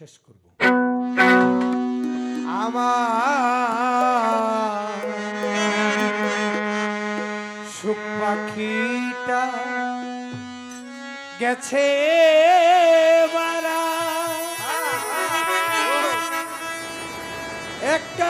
শেষ করব। আমার সুখ পাখিটা গেছে মারা। একটা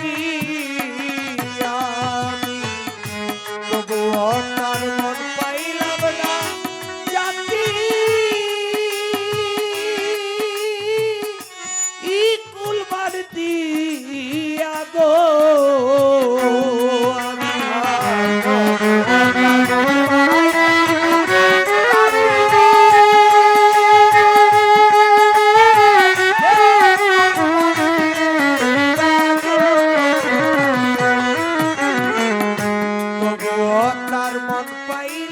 কি multiply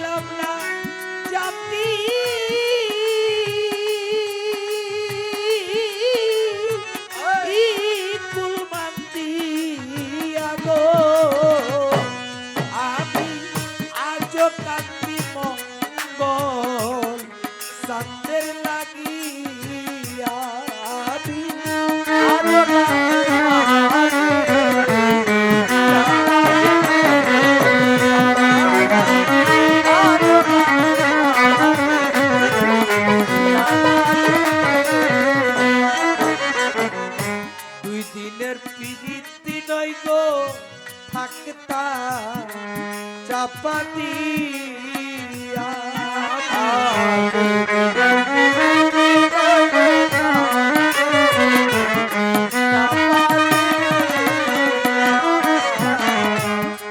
কাপাতিয়া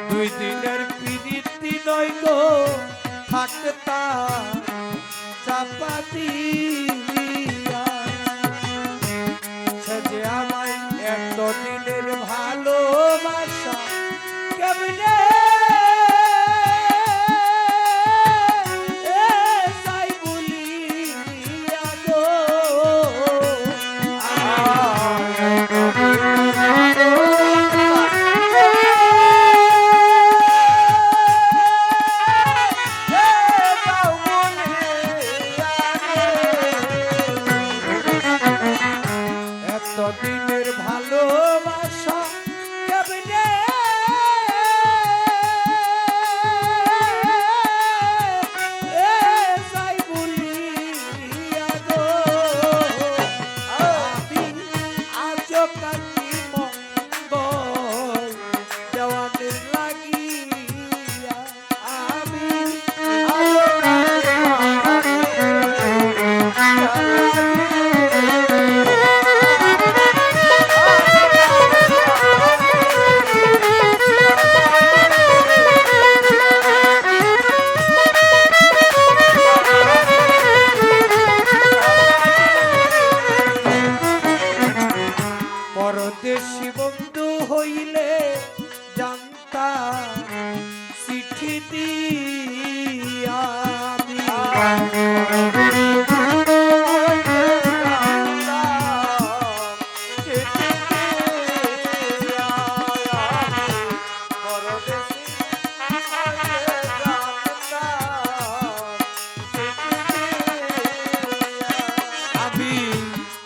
দুই দিনের পিড়িতি নয় চাপাতি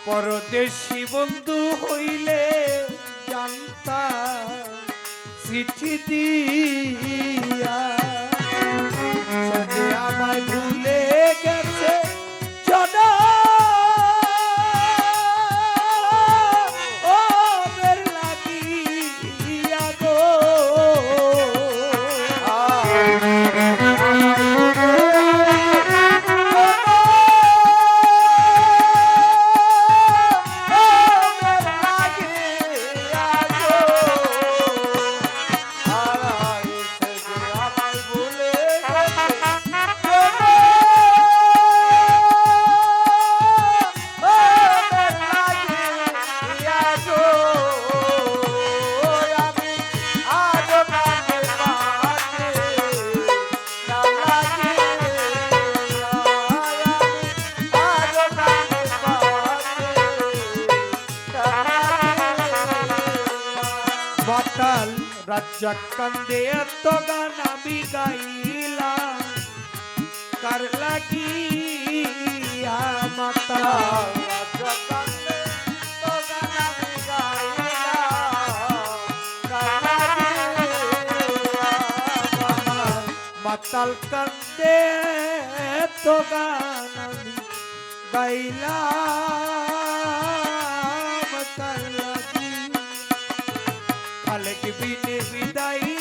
পরদেশি বন্ধু হইলে জানতা চিঠি দিয়া আমায় মাতাল রাজ্জাক কান্দে এত গান আমি গাইলাম। কার লাগিয়া মাতাল মাতাল কান্দে তো গান আমি গাইলাম। খালেক বিনে বিদায়।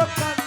আজ কান্দি